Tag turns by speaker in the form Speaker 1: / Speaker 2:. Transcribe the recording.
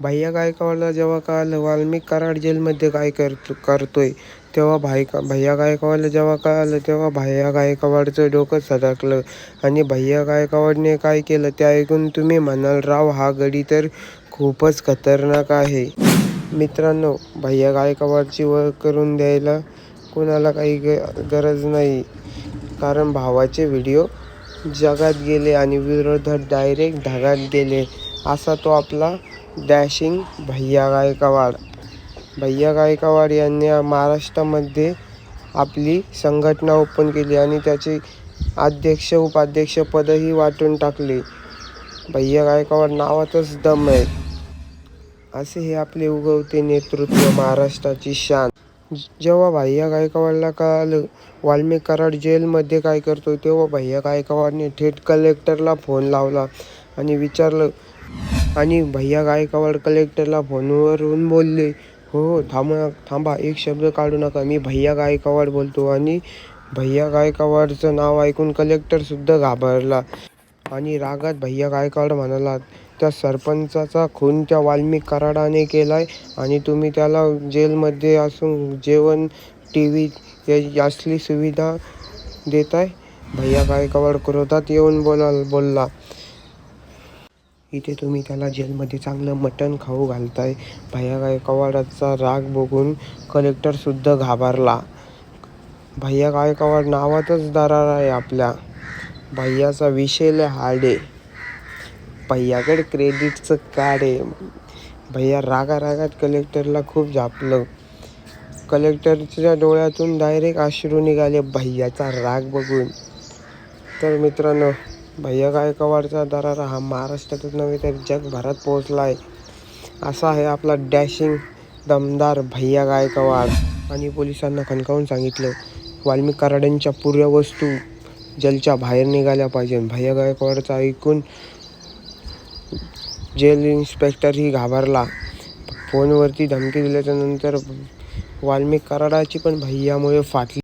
Speaker 1: भैया गायकवाडला जेव्हा काल वाल्मिक कराड जेलमध्ये काय करतो करतोय तेव्हा भाई भैया गायकवाडला जेव्हा कळालं तेव्हा भैया गायकवाडचं डोकं सडकलं. आणि भैया गायकवाडने काय केलं ते ऐकून तुम्ही म्हणाल राव हा गडी तर खूपच खतरनाक आहे. मित्रांनो भैया गायकवाडची ओळख करून द्यायला कोणाला काही ग गरज नाही. कारण भावाचे व्हिडिओ जगात गेले आणि विरोधात डायरेक्ट ढगात गेले. असा तो आपला डॅशिंग भैया गायकवाड. भैया गायकवाड यांनी महाराष्ट्रामध्ये आपली संघटना ओपन केली आणि त्याचे अध्यक्ष उपाध्यक्षपदही वाटून टाकले. भैया गायकवाड नावातच दम आहे. असे हे आपले उगवते नेतृत्व महाराष्ट्राची शान. जेव्हा भैया गायकवाडला कळालं वाल्मिक कराड जेलमध्ये काय करतो तेव्हा भैया गायकवाडने थेट कलेक्टरला फोन लावला आणि विचारलं आणि भैया गायकवाड कलेक्टरला फोनवरून बोलले हो हो थांबा थांबा एक शब्द काढू नका. मी भैया गायकवाड बोलतो आणि भैया गायकवाडचं नाव ऐकून कलेक्टरसुद्धा घाबरला. आणि रागात भैया गायकवाड म्हणाला त्या सरपंचाचा खून त्या वाल्मिक कराडाने केला आहे आणि तुम्ही त्याला जेलमध्ये असून जेवण टी व्ही असली सुविधा देत आहे भैया गायकवाड क्रोधात येऊन बोला बोलला इथे तुम्ही त्याला जेलमध्ये चांगलं मटण खाऊ घालताय. भैया गायकवाडाचा राग बघून कलेक्टरसुद्धा घाबरला. भैया गायकवाड नावातच दरार आहे आपल्या. भैयाचा विषय हाडे हार्ड आहे. भैयाकडे क्रेडिटचं कार्ड आहे. भैया रागा रागात कलेक्टरला खूप झापलं. कलेक्टरच्या डोळ्यातून डायरेक्ट अश्रू निघाले भैयाचा राग बघून. तर मित्रांनो भैया गायकवाडचा दरारा हा महाराष्ट्रातच नव्हे तर जगभरात पोहोचला आहे असा आहे आपला डॅशिंग दमदार भैया गायकवाड. आणि पोलिसांना खणकावून सांगितलं वाल्मिक कराडांच्या पुऱ्या वस्तू जलच्या बाहेर निघाल्या पाहिजे भैया गायकवाडचा ऐकून जेल इन्स्पेक्टरही घाबरला. फोनवरती धमकी दिल्याच्या नंतर वाल्मिक कराडाची पण भैयामुळे फाटली.